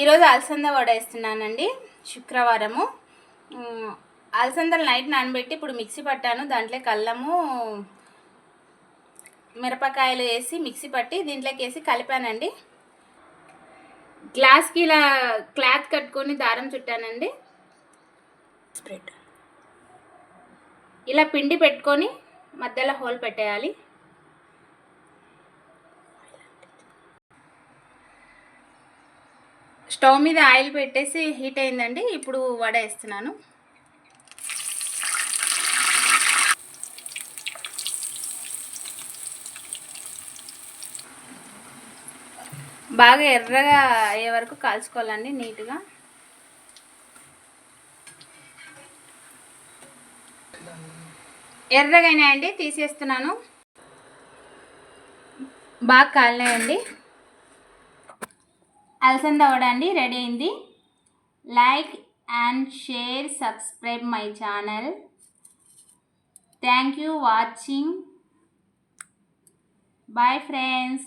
ఈరోజు అలసంద వడ వేస్తున్నానండి శుక్రవారము. అలసందలు నైట్ నానబెట్టి ఇప్పుడు మిక్సీ పట్టాను. దాంట్లో కల్లము మిరపకాయలు వేసి మిక్సీ పట్టి దీంట్లోకి వేసి కలిపానండి. గ్లాస్కి ఇలా క్లాత్ కట్టుకొని దారం చుట్టానండి. స్ప్రెడ్ ఇలా పిండి పెట్టుకొని మధ్యలో హోల్ పెట్టేయాలి. స్టవ్ మీద ఆయిల్ పెట్టేసి హీట్ అయిందండి. ఇప్పుడు వడ వేస్తున్నాను బాగా ఎర్రగా అయ్యే వరకు కాల్చుకోవాలండి నీట్గా. ఎర్రగానే తీసేస్తున్నాను. బాగా కాలినాయండి. అలసంద వడ అండి రెడీ అయింది. Like and share subscribe my channel. Thank you watching. Bye friends.